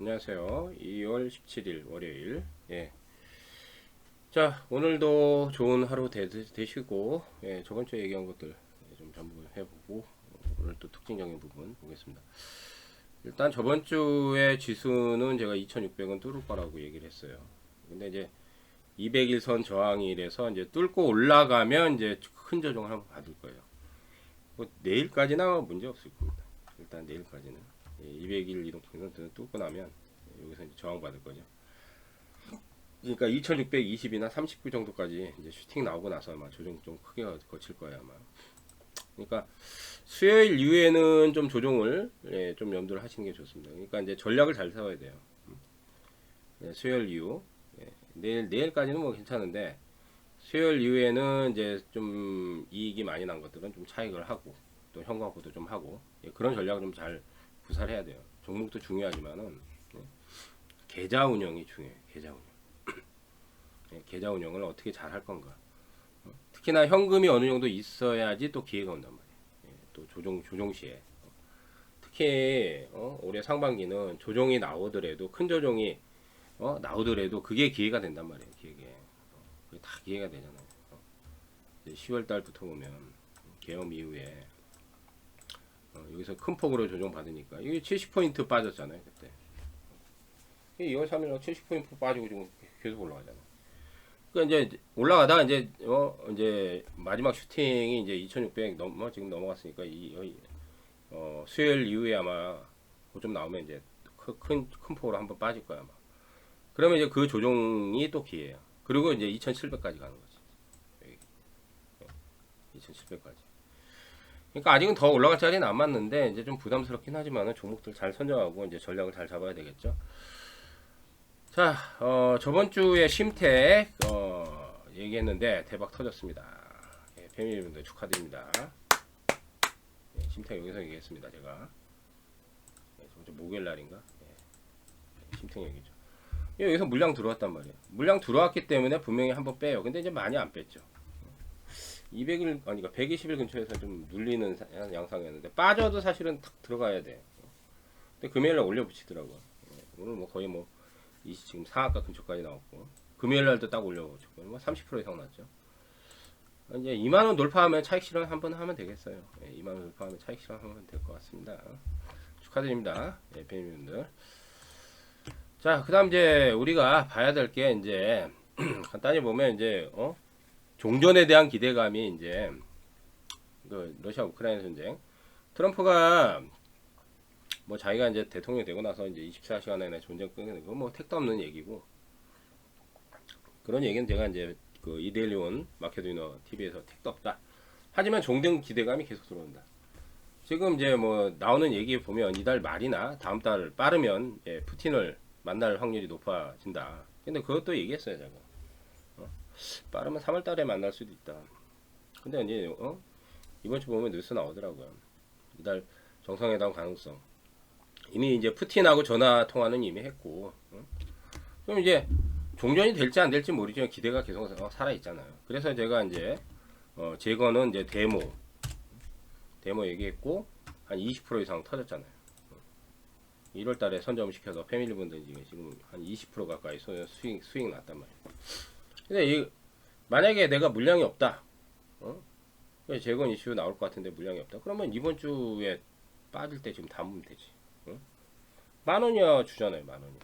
안녕하세요. 2월 17일 월요일. 예. 자, 오늘도 좋은 하루 되, 되시고, 예, 저번 주에 얘기한 것들 좀 전부 해보고, 오늘 또 특징적인 부분 보겠습니다. 일단 저번 주에 지수는 제가 2600은 뚫을 거라고 얘기를 했어요. 근데 이제 200일선 저항이래서 이제 뚫고 올라가면 이제 큰 조정을 한번 받을 거예요. 뭐 내일까지는 아마 문제 없을 겁니다. 일단 내일까지는. 200일 이동평균선을 뚫고 나면 여기서 이제 저항 받을 거죠. 그러니까 2620이나 39 정도까지 이제 슈팅 나오고 나서 아마 조정 좀 크게 거칠 거예요 아마. 그러니까 수요일 이후에는 좀 조정을 예, 좀 염두를 하시는 게 좋습니다. 그러니까 이제 전략을 잘 세워야 돼요. 예, 수요일 이후 예, 내일 내일까지는 뭐 괜찮은데 수요일 이후에는 이제 좀 이익이 많이 난 것들은 좀 차익을 하고 또 현금화도 좀 하고 예, 그런 전략을 좀잘 구사해야 돼요. 종목도 중요하지만은 예, 계좌 운영이 중요해요. 계좌 운영. 예, 계좌 운영을 어떻게 잘 할 건가. 어, 특히나 현금이 어느 정도 있어야지 또 기회가 온단 말이에요. 예, 또 조정 조정 시에 어, 특히 어, 올해 상반기는 조정이 나오더라도 큰 조정이 어, 나오더라도 그게 기회가 된단 말이에요. 기회가 어, 그게 다 기회가 되잖아요. 어, 10월 달부터 보면 계엄 이후에 어, 여기서 큰 폭으로 조정 받으니까. 이게 70포인트 빠졌잖아요 그때. 2월 3일 70포인트 빠지고 지금 계속 올라가잖아요. 그러니까 이제 올라가다가 이제 어 이제 마지막 슈팅이 이제 2600 넘어 지금 넘어갔으니까 이 어, 어, 수요일 이후에 아마 고점 나오면 이제 큰큰 큰 폭으로 한번 빠질 거야 아마. 그러면 이제 그 조정이 또 기회예요. 그리고 이제 2700까지 가는 거지. 여기. 2700까지 그러니까 아직은 더 올라갈 자리는 안 맞는데 이제 좀 부담스럽긴 하지만은 종목들 잘 선정하고 이제 전략을 잘 잡아야 되겠죠. 자, 어, 저번 주에 심택 어, 얘기했는데 대박 터졌습니다. 예, 패밀리분들 축하드립니다. 예, 심택 여기서 얘기했습니다. 제가 예, 저번 주 목요일 날인가 예, 심택 얘기죠. 예, 여기서 물량 들어왔단 말이에요. 물량 들어왔기 때문에 분명히 한번 빼요. 근데 이제 많이 안 뺐죠. 200일 아니 그러니까 120일 근처에서 좀 눌리는 사- 양상이었는데 빠져도 사실은 탁 들어가야 돼. 근데 금요일날 올려 붙이더라고. 오늘 뭐 거의 뭐 20, 지금 상한가 근처까지 나왔고 금요일 날도 딱 올려 붙였고 뭐30% 이상 났죠. 이제 2만 원 돌파하면 차익 실현 한번 하면 되겠어요. 예, 2만 원 돌파하면 차익 실현 하면 될 것 같습니다. 축하드립니다. 예, 배민분들. 자, 그다음 이제 우리가 봐야 될 게 이제 간단히 보면 이제 어 종전에 대한 기대감이 이제 그 러시아 우크라이나 전쟁 트럼프가 뭐 자기가 이제 대통령 되고 나서 이제 24시간 안에 전쟁 끊는 거뭐 택도 없는 얘기고 그런 얘기는 제가 이제 그 이데일리온 마케도이너 TV에서 택도 없다. 하지만 종전 기대감이 계속 들어온다. 지금 이제 뭐 나오는 얘기 보면 이달 말이나 다음 달 빠르면 예, 푸틴을 만날 확률이 높아진다. 근데 그것도 얘기했어요 제가. 빠르면 3월 달에 만날 수도 있다. 근데 이제 어? 이번 주 보면 뉴스 나오더라고요. 이달 정상회담 가능성. 이미 이제 푸틴하고 전화 통화는 이미 했고. 어? 그럼 이제 종전이 될지 안 될지 모르지만 기대가 계속 어, 살아 있잖아요. 그래서 제가 이제 어, 제거는 이제 데모 데모 얘기했고 한 20% 이상 터졌잖아요. 1월 달에 선점 시켜서 패밀리 분들 지금 한 20% 가까이 수- 수익 수익 났단 말이에요. 근데 이 만약에 내가 물량이 없다, 어? 재건 이슈 나올 것 같은데 물량이 없다. 그러면 이번 주에 빠질 때 지금 담으면 되지. 어? 만 원이야 주잖아요, 만 원이.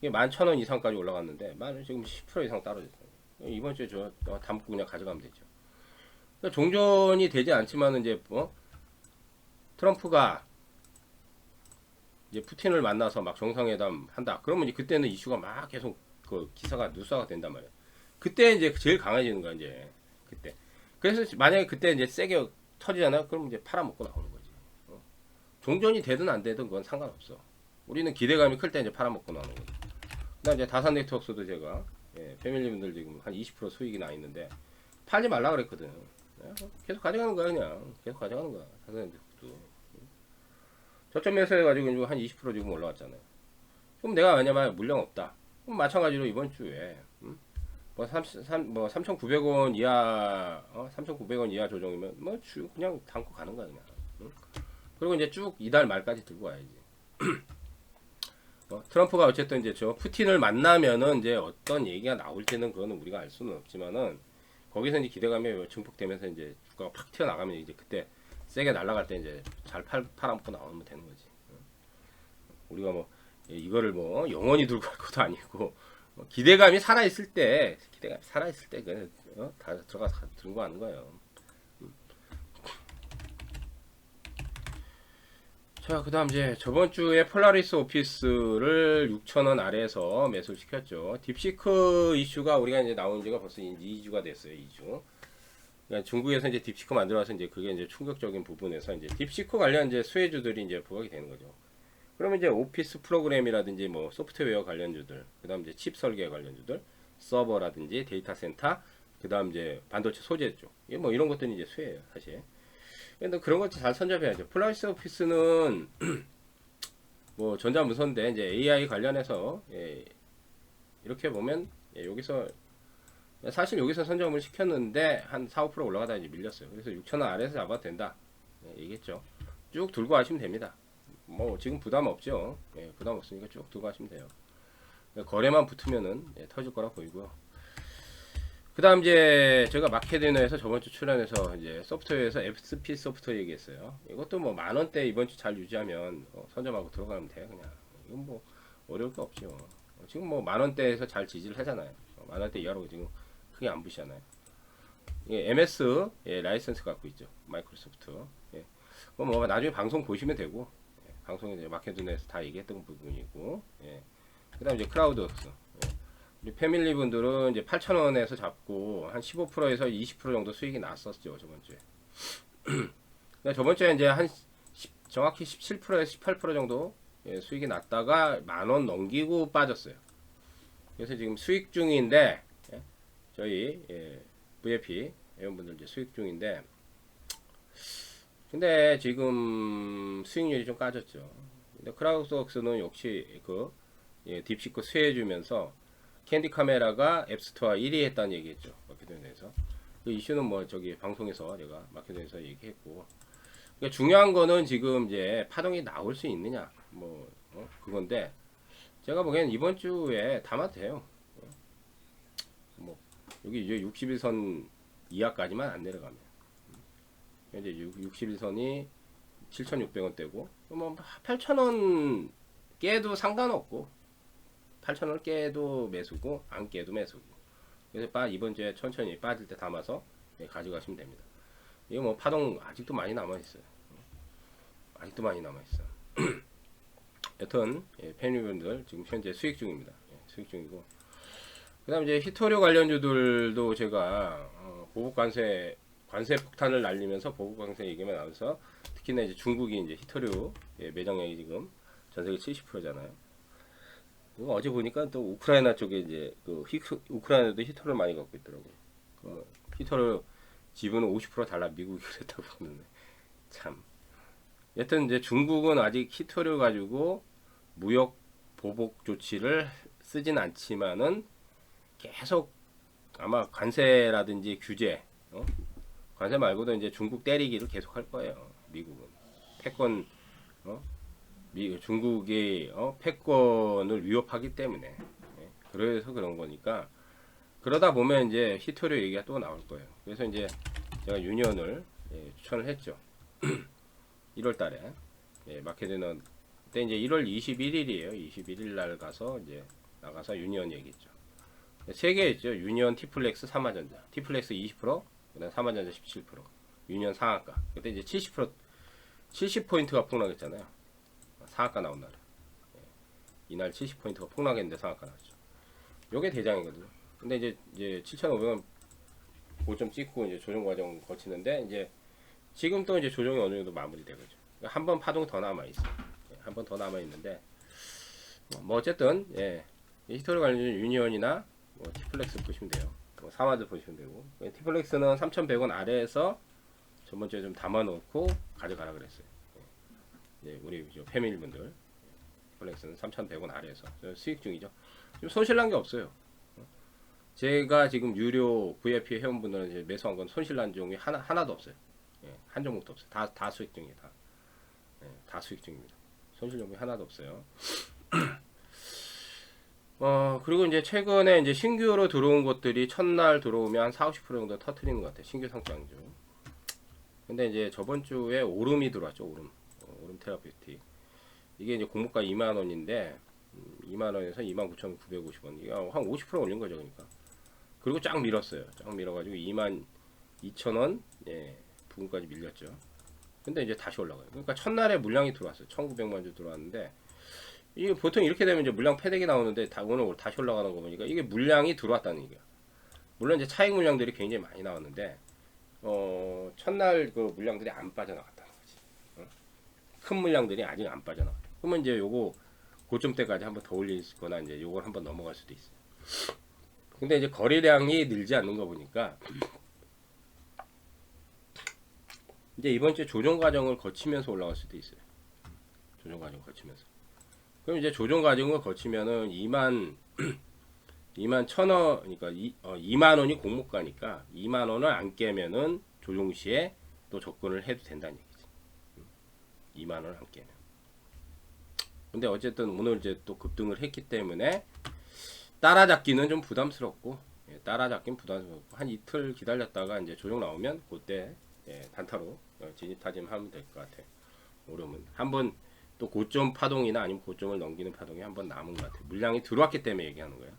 이게 만 천 원 이상까지 올라갔는데 만원 지금 10% 이상 떨어졌어요. 이번 주에 저 어, 담고 그냥 가져가면 되죠. 그러니까 종전이 되지 않지만은 이제 뭐 트럼프가 이제 푸틴을 만나서 막 정상회담 한다. 그러면 그때는 이슈가 막 계속 그 기사가 누사가 된단 말이에요. 그때 이제 제일 강해지는 거야 이제 그때. 그래서 만약에 그때 이제 세게 터지잖아. 그럼 이제 팔아먹고 나오는 거지. 어? 종전이 되든 안 되든 그건 상관없어. 우리는 기대감이 클 때 이제 팔아먹고 나오는 거지. 그다음 이제 다산 네트워크도 제가 예, 패밀리분들 지금 한 20% 수익이 나 있는데 팔지 말라 그랬거든. 예, 계속 가져가는 거야 그냥. 계속 가져가는 거야. 다산 네트워크도. 저점 매수해 가지고 이제 한20% 지금 올라왔잖아요. 그럼 내가 왜냐면 물량 없다. 그럼 마찬가지로 이번 주에 음? 뭐, 3, 3, 뭐 3,900원 이하, 어? 3,900원 이하 조정이면 뭐 주, 그냥 담고 가는 거야 그냥. 응? 그리고 이제 쭉 이달 말까지 들고 와야지. 어? 트럼프가 어쨌든 이제 저 푸틴을 만나면은 이제 어떤 얘기가 나올지는 그거는 우리가 알 수는 없지만은 거기서 이제 기대감이 증폭되면서 이제 주가가 팍 튀어나가면 이제 그때 세게 날아갈 때 이제 잘 팔, 팔아먹고 나오면 되는 거지. 우리가 뭐 이거를 뭐 영원히 들고 갈 것도 아니고 뭐 기대감이 살아 있을 때 기대감이 살아 있을 때 그냥 어? 다 들어가서 들고 가는 거예요. 음. 자, 그 다음 이제 저번 주에 폴라리스 오피스를 6,000원 아래에서 매수를 시켰죠. 딥시크 이슈가 우리가 이제 나온 지가 벌써 2주가 됐어요. 2주. 그러니까 중국에서 이제 딥시크 만들어서 이제 그게 이제 충격적인 부분에서 이제 딥시크 관련 이제 수혜주들이 이제 부각이 되는 거죠. 그러면 이제 오피스 프로그램이라든지 뭐 소프트웨어 관련주들, 그다음 이제 칩 설계 관련주들, 서버라든지 데이터 센터, 그다음 이제 반도체 소재 쪽, 뭐 이런 것들이 이제 수혜예요, 사실. 근데 그런 것도 잘 선점해야죠. 플라이스 오피스는 뭐 전자 무선인데 이제 AI 관련해서 예, 이렇게 보면 예, 여기서 사실 여기서 선점을 시켰는데 한 4, 5% 올라가다 이제 밀렸어요. 그래서 6천원 아래에서 잡아도 된다. 예, 얘기했죠. 쭉 들고 가시면 됩니다. 뭐 지금 부담 없죠. 예, 부담 없으니까 쭉 들고 가시면 돼요. 그러니까 거래만 붙으면은 예, 터질 거라 보이고요. 그다음 이제 제가 마케디너에서 저번 주 출연해서 이제 소프트웨어에서 FSP 소프트웨어 얘기했어요. 이것도 뭐 만 원대 이번 주 잘 유지하면 어, 선점하고 들어가면 돼요, 그냥. 이건 뭐 어려울 거 없죠. 어, 지금 뭐 만 원대에서 잘 지지를 하잖아요. 어, 만 원대 이하로 지금 크게 안 부시잖아요. 이게 MS 예, 라이선스 갖고 있죠, 마이크로소프트. 예. 뭐 나중에 방송 보시면 되고 예, 방송에 이제 마케디너에서 다 얘기했던 부분이고. 예. 그 다음 이제 클라우드 웍스. 우리 패밀리 분들은 이제 8,000원에서 잡고 한 15%에서 20% 정도 수익이 났었죠 저번 주에. 근데 저번 주에 이제 한 10, 정확히 17%에서 18% 정도 예, 수익이 났다가 만 원 넘기고 빠졌어요. 그래서 지금 수익 중인데 예, 저희 예, VIP 회원분들 이제 수익 중인데 근데 지금 수익률이 좀 까졌죠. 근데 크라우드웍스는 역시 그 예, 딥시크 수혜해주면서 캔디 카메라가 앱스토어 1위 했다는 얘기했죠. 마케도니아에서. 그 이슈는 뭐 저기 방송에서 제가 마케도니아에서 얘기했고. 그러니까 중요한 거는 지금 이제 파동이 나올 수 있느냐. 뭐 어? 그건데 제가 보기엔 이번 주에 담아도 돼요. 어? 뭐 여기 이제 61선 이하까지만 안 내려가면. 이제 61선이 7,600원대고 뭐 8,000원 깨도 상관없고 8,000원 깨도 매수고 안 깨도 매수고 그래서 빠 이번 주에 천천히 빠질 때 담아서 네, 가져가시면 됩니다. 이거 뭐 파동 아직도 많이 남아 있어요. 아직도 많이 남아 있어. 여튼 예, 팬유분들 지금 현재 수익 중입니다. 예, 수익 중이고 그다음 이제 히토류 관련주들도 제가 어, 보복 관세 관세 폭탄을 날리면서 보복 관세 얘기만 나와서 특히나 이제 중국이 이제 히토류 예, 매장량이 지금 전 세계 70%잖아요. 이거 어제 보니까 또 우크라이나 쪽에 이제 그 히, 우크라이나도 히터를 많이 갖고 있더라고요. 그 히터를 지분은 50% 달라 미국이 그랬다고 하는데 참. 여튼 이제 중국은 아직 히터를 가지고 무역 보복 조치를 쓰진 않지만은 계속 아마 관세라든지 규제, 어? 관세 말고도 이제 중국 때리기를 계속 할 거예요. 미국은 패권, 어? 미, 중국이 어, 패권을 위협하기 때문에 예, 그래서 그런 거니까 그러다 보면 이제 히토류 얘기가 또 나올 거예요. 그래서 이제 제가 유니언을 예, 추천을 했죠. 1월달에 예, 마케드는 그때 이제 1월 21일이에요. 21일 날 가서 이제 나가서 유니언 얘기했죠. 세개 있죠. 유니언, 티플렉스, 삼화전자. 티플렉스 20%, 그다음 삼화전자 17%. 유니언 상한가. 그때 이제 70% 70포인트가 폭락했잖아요. 상한가 나온 날. 예. 이날 70포인트가 폭락했는데 상한가 나왔죠. 요게 대장이거든요. 근데 이제, 이제 7,500원 고점 찍고 이제 조정 과정 거치는데 이제 지금 또 이제 조정이 어느 정도 마무리되거죠. 한번 파동 더 남아 있어요. 예, 한번 더 남아 있는데 뭐 어쨌든 예. 히스토리 관련 유니언이나 뭐 티플렉스 보시면 돼요. 뭐 사마드 보시면 되고 예, 티플렉스는 3,100원 아래에서 저번 주에 좀 담아놓고 가져가라 그랬어요. 예, 우리 저 패밀리 분들 플렉스는 3,100원 아래에서 수익 중이죠. 지금 손실 난 게 없어요. 제가 지금 유료 VIP 회원분들은 이제 매수한 건 손실 난 종이 하나 하나도 없어요. 예, 한 종목도 없어요. 다 다 수익 중이에요. 다. 예, 다 수익 중입니다. 손실 종이 하나도 없어요. 그리고 이제 최근에 이제 신규로 들어온 것들이 첫날 들어오면 한 4, 50% 정도 터트리는 것 같아요. 신규 상장주. 근데 이제 저번 주에 오름이 들어왔죠. 오름. 어, 오름 테라피틱. 이게 이제 공모가 2만 원인데 2만 원에서 2만 9,950원. 이게 한 50% 올린 거죠, 그러니까. 그리고 쫙 밀었어요. 쫙 밀어 가지고 2만 2천 원, 예, 부근까지 밀렸죠. 근데 이제 다시 올라가요. 그러니까 첫날에 물량이 들어왔어요. 1,900만 주 들어왔는데 이게 보통 이렇게 되면 이제 물량 패대기 나오는데 다 오늘 다시 올라가는 거 보니까 이게 물량이 들어왔다는 얘기야. 물론 이제 차익 물량들이 굉장히 많이 나왔는데 어, 첫날 그 물량들이 안 빠져나갔다는 거지. 어? 큰 물량들이 아직 안 빠져나가. 그러면 이제 요거 고점대까지 한번 더 올리거나 이제 요걸 한번 넘어갈 수도 있어요. 근데 이제 거래량이 늘지 않는 거 보니까 이제 이번 주에 조정 과정을 거치면서 올라갈 수도 있어요. 조정 과정 거치면서. 그럼 이제 조정 과정을 거치면은 2만 2만 천 원, 그러니까 이, 어, 2만 원이 공모가니까 2만 원을 안 깨면은 조정 시에 또 접근을 해도 된다는 얘기지. 2만 원을 안 깨면. 근데 어쨌든 오늘 이제 또 급등을 했기 때문에 따라잡기는 좀 부담스럽고 예, 따라잡긴 부담스럽고 한 이틀 기다렸다가 이제 조정 나오면 그때 예, 단타로 어, 진입 타진하면 될 것 같아요. 오르면 한번 또 고점 파동이나 아니면 고점을 넘기는 파동이 한번 남은 것 같아요. 물량이 들어왔기 때문에 얘기하는 거예요.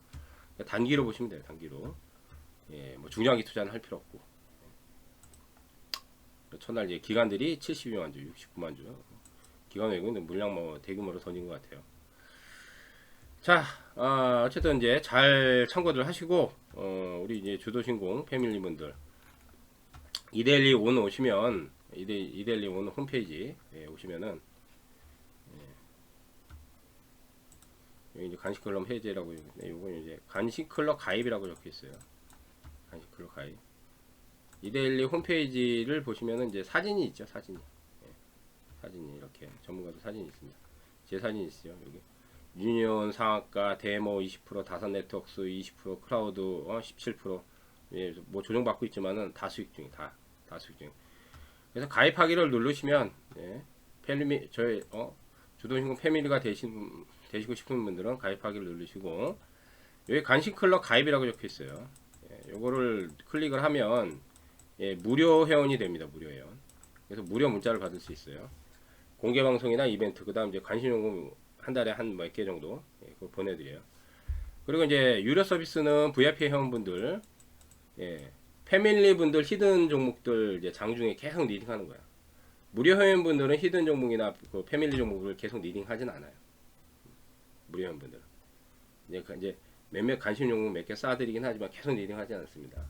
그러니까 단기로 보시면 돼요. 단기로. 예, 뭐 중요하게 투자는 할 필요 없고. 예. 첫날 이제 기관들이 72만 주, 69만 주. 기관 외국인 물량 뭐 대규모로 던진 것 같아요. 자, 어, 어쨌든 이제 잘 참고들 하시고, 어, 우리 이제 주도신공 패밀리 분들, 이데일리 온 오시면, 이데, 이데일리 온 홈페이지 예, 오시면은, 이제 간식 클럽 해제라고 있는데 요거 이제 간식 클럽 가입이라고 적혀 있어요. 간식 클럽 가입. 이데일리 홈페이지를 보시면은 이제 사진이 있죠, 사진이. 예, 사진이 이렇게 전문가도 사진이 있습니다. 제 사진 있어요, 여기. 유니온 상한가 데모 20% 다산 네트워크스 20% 크라우드 어, 17% 예, 뭐 조정받고 있지만은 다 수익 중이 다, 다 수익 중. 그래서 가입하기를 누르시면 예, 패밀리 저희 어 주도신공 패밀리가 되신 되시고 싶은 분들은 가입하기를 누르시고 여기 간식 클럽 가입이라고 적혀 있어요. 예, 요거를 클릭을 하면 예, 무료 회원이 됩니다. 무료 회원. 그래서 무료 문자를 받을 수 있어요. 공개 방송이나 이벤트 그다음 이제 관심요금 한 달에 한 몇 개 정도 예, 그거 보내드려요. 그리고 이제 유료 서비스는 VIP 회원분들, 예, 패밀리 분들 히든 종목들 이제 장중에 계속 리딩하는 거야. 무료 회원분들은 히든 종목이나 그 패밀리 종목을 계속 리딩하진 않아요. 무료 회원 분들은 이제 그 이제 몇몇 관심 종목 몇개 쏴드리긴 하지만 계속 리딩하지 않습니다.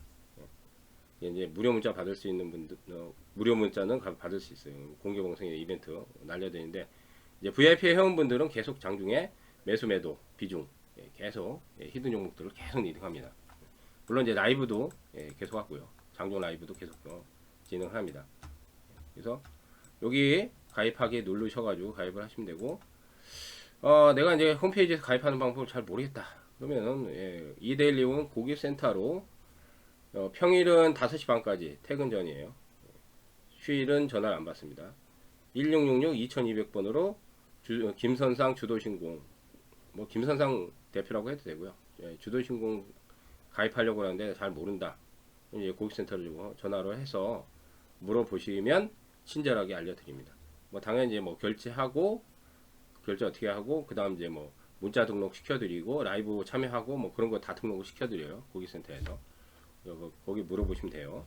예. 이제 무료 문자 받을 수 있는 분들 어, 무료 문자는 가- 받을 수 있어요. 공개 방송이나 이벤트 날려드리는데 VIP 회원분들은 계속 장중에 매수 매도 비중 예, 계속 예, 히든 종목들을 계속 리딩합니다. 물론 이제 라이브도 예, 계속 하고요. 장중 라이브도 계속 어, 진행합니다. 그래서 여기 가입하기 누르셔가지고 가입을 하시면 되고 어, 내가 이제 홈페이지에서 가입하는 방법을 잘 모르겠다. 그러면은 예, 이데일리온 고객센터로 어, 평일은 5시 반까지 퇴근 전이에요. 휴일은 전화를 안 받습니다. 1666-2200번으로 주, 김선상 주도신공 뭐 김선상 대표라고 해도 되고요. 예, 주도신공 가입하려고 하는데 잘 모른다. 이제 고객센터를 주고 전화로 해서 물어보시면 친절하게 알려드립니다. 뭐 당연히 이제 뭐 결제하고 결제 어떻게 하고 그 다음 이제 뭐 문자 등록 시켜드리고 라이브 참여하고 뭐 그런 거 다 등록을 시켜드려요 고객센터에서 거기 물어보시면 돼요.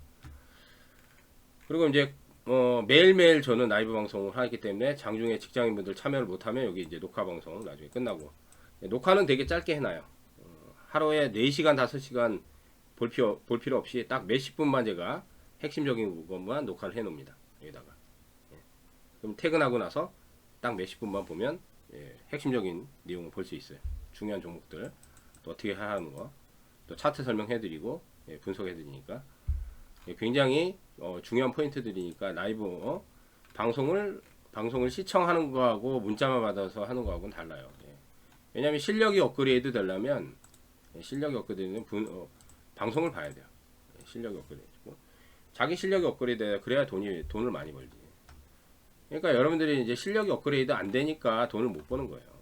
그리고 이제 어, 매일매일 저는 라이브 방송을 하기 때문에 장중에 직장인분들 참여를 못하면 여기 이제 녹화 방송 나중에 끝나고 녹화는 되게 짧게 해놔요. 어, 하루에 4시간 5시간 볼 필요, 볼 필요 없이 딱 몇십 분만 제가 핵심적인 것만 녹화를 해 놓습니다. 여기다가 예. 그럼 퇴근하고 나서 딱 몇십 분만 보면 예, 핵심적인 내용을 볼 수 있어요. 중요한 종목들 또 어떻게 하는 거, 또 차트 설명해드리고 예, 분석해드리니까 예, 굉장히 어, 중요한 포인트들이니까 라이브 어, 방송을 방송을 시청하는 거하고 문자만 받아서 하는 거하고는 달라요. 예. 왜냐하면 실력이 업그레이드 되려면 예, 실력이 업그레이드는 분, 어, 방송을 봐야 돼요. 예, 실력이 업그레이드고 자기 실력이 업그레이드해야 그래야 돈이 돈을 많이 벌지. 그러니까 여러분들이 이제 실력이 업그레이드 안 되니까 돈을 못 버는 거예요.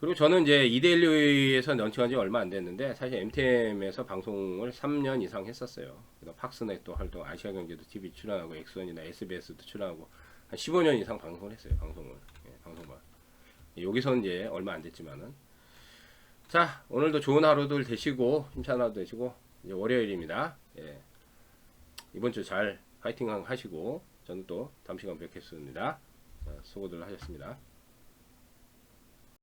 그리고 저는 이제 이데일리에서 런칭한 지 얼마 안 됐는데 사실 MTM에서 방송을 3년 이상 했었어요. 그다음 팍스넷도 활동, 아시아 경제도 TV 출연하고 엑소원이나 SBS도 출연하고 한 15년 이상 방송을 했어요. 방송을 예, 방송만. 여기서는 이제 얼마 안 됐지만은 자 오늘도 좋은 하루들 되시고 힘찬 하루 되시고 이제 월요일입니다. 예. 이번 주 잘 파이팅 하시고 저는 또 다음 시간 뵙겠습니다. 자, 수고들 하셨습니다.